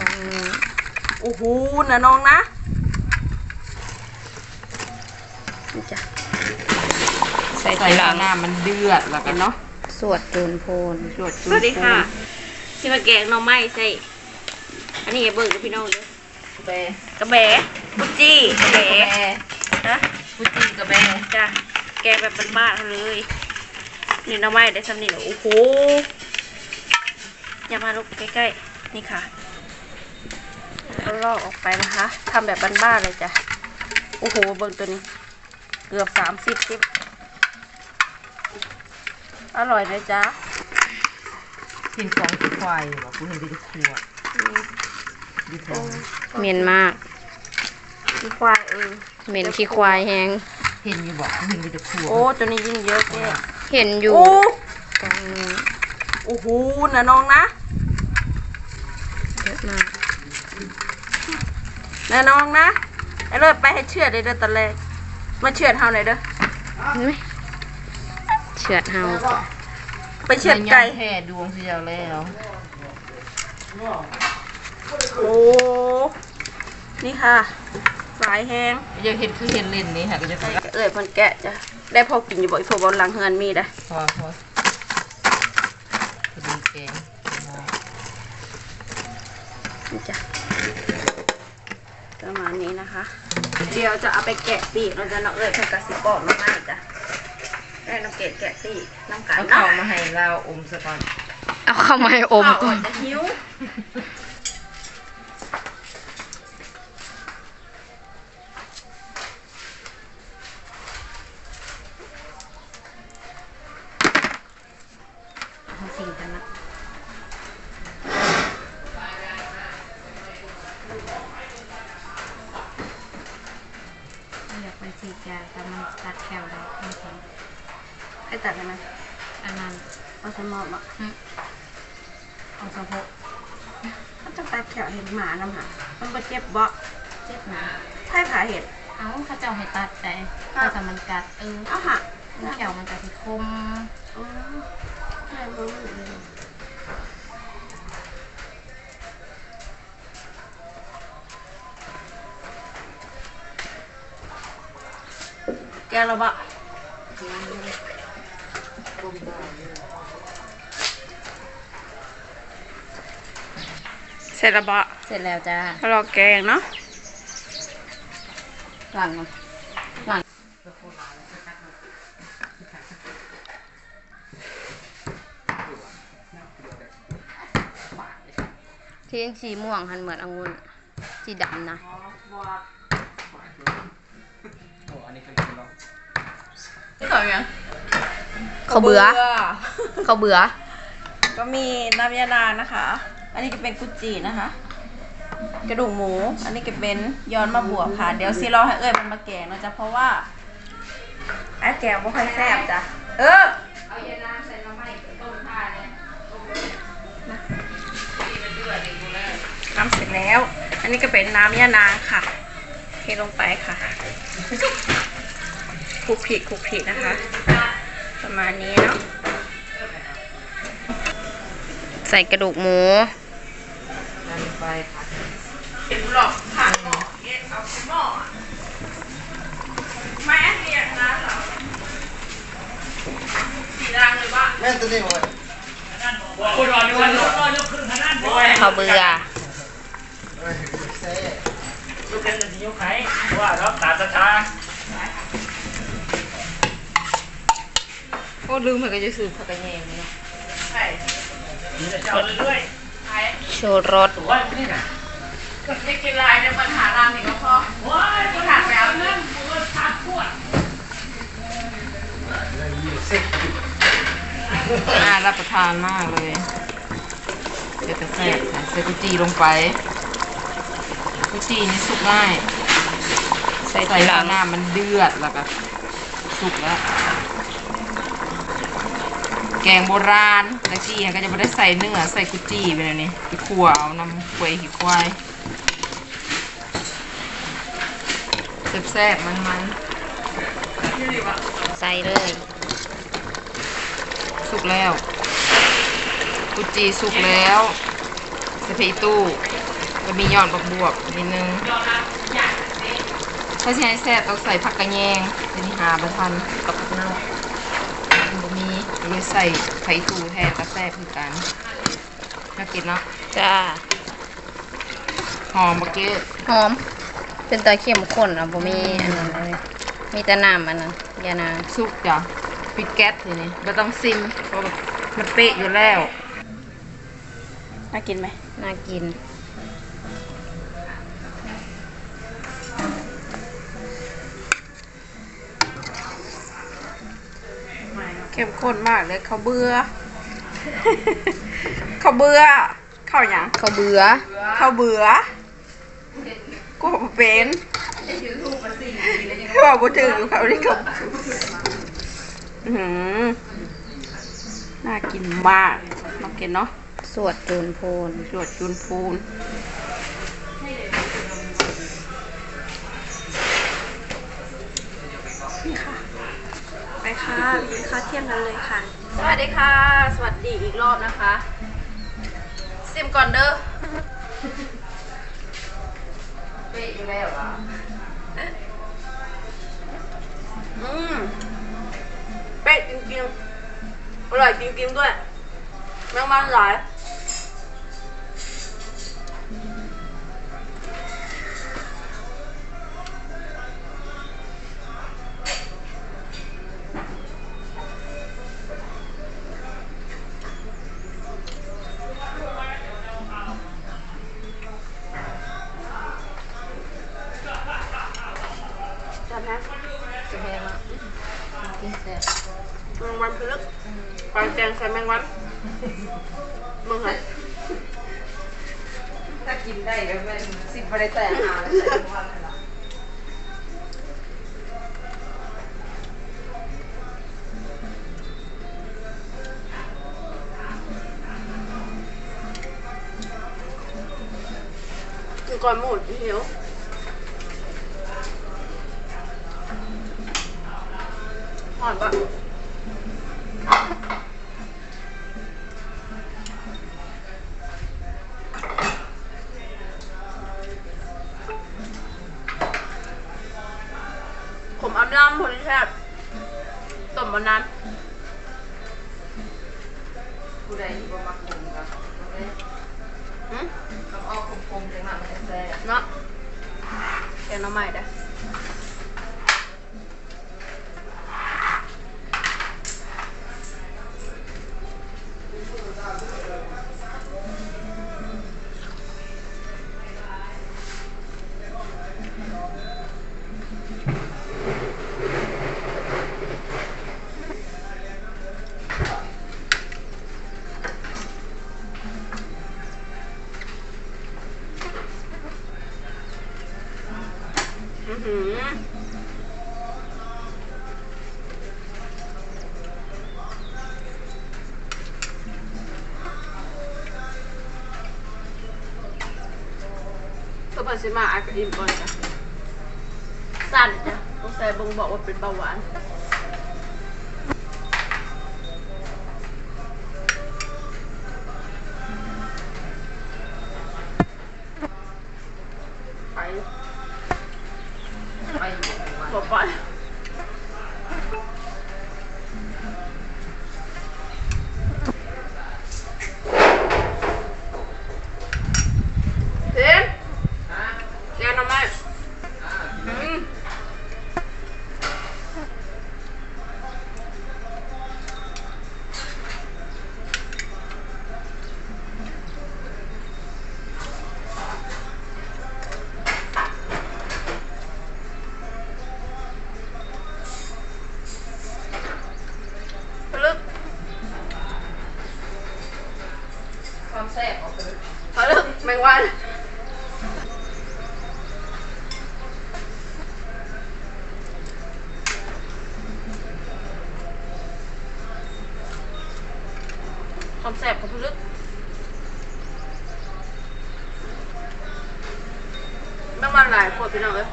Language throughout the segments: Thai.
สองหนึ่งโอ้โหนะน้องนะนี่จ้ะใส่ใส่ทีหลังน้ำมันเดือดแล้วกันเนาะสวดจูนโพนสวดสวัสดีค่ะที่มาแกงหน่อไม้ใส่ อันนี้ไงเบิร์กับพี่น้องเลยแบกระแบะกุจจี้กระแบะนะพุจีกับแบจ้ะแกงแบบบ้านๆเลยนี่หน่อไม้ได้สำนีแล้วโอ้โหอย่ามาลุกใกล้ๆนี่ค่ะ แล้วลอกออกไปนะคะทำแบบบ้านๆเลยจ้ะ โอ้โห เบิ่งตัวนี้ เกือบสามสิบคลิปอร่อยเลยจ้ะกินฟองขี้ควายอยู่ว่ะกูเห็นที่ครัวดีฟองเหม็นมากขี้ควายเออเหม็นขี้ควายแฮงเห็นอยู่บอกเห็นที่ครัวโอ้ตัวนี้ยิ่งเยอะแกเห็นอยู่โอ้สองหนึ่งโอ้โหนะน้องนะเยอะมาก นะน้องนะไอ้เลิศไปให้เชื่อดเลยเด้อตอนแรกมาเชื่อดเฮาหน่อยเด้อเห็นไหมเฉือดเฮาไปเชื่อดไก่แผ่ดวงเสียวแล้วโอ้นี่ค่ะสายแห้งอยากเห็นคือเห็นเล่นนี่ค่ะก็จะเอ้ยเพิ่นแกะจ้ะได้พอกินอยู่บ่อยพวกบอลหลังเฮือนมีได้พอพอพอดีแกงนี่จ้ะ ประมาณนี้นะคะ เดี๋ยวจะเอาไปแกะปีกเราจะเนาะเอ้ยเพิ่นกระสิบอกมาให้จ้ะได้น้ำเกะแกะปีกน้ำกันเอาเนาะข้าวมาให้เราอมซะก่อนเอาเข้ามาให้อมข้าวก่อ่ออนนจะหิวเอาสิ่งกันนะ ตัดได้ไหมอันนั้นเอาสมอบอะเอาสะโพกเขาจะตัดแขวเห็นหมาน้ำหามันบ่เจ็บบ่เจ็บหนาไผ่ผาเห็ดเอาเขาเจ้าให้ตัดแต่ค่ะถ้ามันกัดเออเอาหะแขวมันจะที่คมอ๋อแม่บ่รู้เลยแกเราบะ เสร็จแล้วบะเสร็จแล้วจ้ารอแกงเนาะหลังก่อนหลังที่ยังสีม่วงหันเหมือนองุ่นสีดำนะนี่ต่อยัง เขาเบื่อ เขาเบื่อ ก็มีน้ำยาดานะคะ อันนี้ก็เป็นกุจีนะคะ กระดูกหมู อันนี้ก็เป็นย้อนมาบวกค่ะ เดี๋ยวซีรอให้เอ้ยมันมาแกงนะจ๊ะเพราะว่าไอ้แกงไม่ค่อยแซ่บจ้ะ เออเอาเยน้ำใส่น้ำมันต้มท่าเนี่ยน้ำเสร็จแล้ว อันนี้ก็เป็นน้ำยานางค่ะ เทลงไปค่ะคลุกผิดคลุกผิดนะคะ ประมาณนี้เนาะใส่กระดูกหมูอันไปเป็นหลอกค่ะเย็ดเอาไปหม้ออะแม่เรียกนะเหรอสีดังเลยว่าแม่นตัวนี้หมดเขาเบื่อเอ้ยเซ่ลูกเป็นจะยกไข่ว่ารับตาตา ลืมเหมือนกันจะซื้อผักกระแยงเนาะใช่นี่จะเจ้าเรื่อยใช่โชว์รสๆตัวนี่นะจะกินลายในปัญหารามนี่ก็พอว้ายที่ขาดไปเอาเรื่องมันขาดขวดน่ารับประทานมากเลยเดี๋ยวจะแซ่บนะใส่กุจีลงไป กุจีนี่สุกง่าย ใส่ใส่ทีหลังน้ำมันเดือดแล้วก็สุกแล้ว แกงโบราณตะกี้ก็จะไม่ได้ใส่เนื้อใส่กุจีไปเลยนี่ไปขั่วเอาน้ำกล้วยขี้ควายแซ่บๆมันใส่เลยๆสุกแล้ว กุจีสุกแล้วใส่ไปอีตู้ก็มียอดบักบวบนิดนึงถ้าจะให้แซ่บต้องใส่ผักกระแยงจะนี่หาบะทันกับผักนกมั นบ่มีก็เลยใส่ไข่ตูแทนก็แซ่บคือกันน่ากินเนาะจ้าหอมบักเก็ตหอม เป็นตาเข้มข้นอะบ่มีอันนั้นเลยมีแต่น้ำอันนั้นยานางซุปจ้ะปิดแก๊สทีนี้ไม่ต้องซิมเพราะมันเป๊ะอยู่แล้ว น่ากินไหมน่ากิน เข้มข้นมากเลยเขาวเบื่อ เขาวเบื่อข้าวหยังเขาเบื่อข้าวเบื่อกูบ่เป็นว่าบ่ถึงเขาที่เขาอื้อหือน่ากินมากมากินเนาะสวดจูนโพนจวดจุนพูนนี่ค่ะไป ค่ะกินข้าวเที่ยงกันเลยค่ะ สวัสดีค่ะ สวัสดีอีกรอบนะคะซิมก่อนเด้อเป๊ะอยู่แล้วอะอืมเป็ดจริงๆอร่อยจริงๆด้วยแมงมันหลาย ปลาแจงใส่แมงวันมึงเหรอถ้ากินได้ก็เป็นสิบไม่ได้แต่หาแล้วใส่ทุกวันเลยล่ะกินก่อนหมดหิวหอนปะ ผู้ใดที่บ่มักคมกับหืมคำอ้อคมๆจังหวะมันจะแซ่บเนาะแกงหน้ำใหม่ได้อ อื้อหือตัวปัสมาอากอิมก่อนจ้ะสั่นจ้ะต้องใส่บ่งบอกว่าเป็นเบาหวาน วัน ความแสบของพลึกแมงวันหลายขวดพี่น้องเอ้ย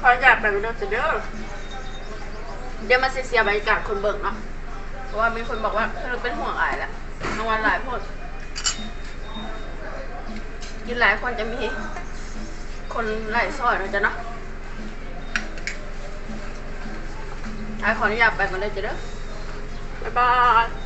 ขออยากแบบนี้เด้อเด้อเดี๋ยวมาเสียบรรยากาศคนเบิ่งเนาะ เพราะว่ามีคนบอกว่าเธอเป็นห่วงอายแหละรางวัลหลายโพด กินหลายคนจะมีคนไหลซอยนะจ๊ะเนาะอะขออนุญาตไปก่อนเลยจ้ะเด้อบ๊ายบาย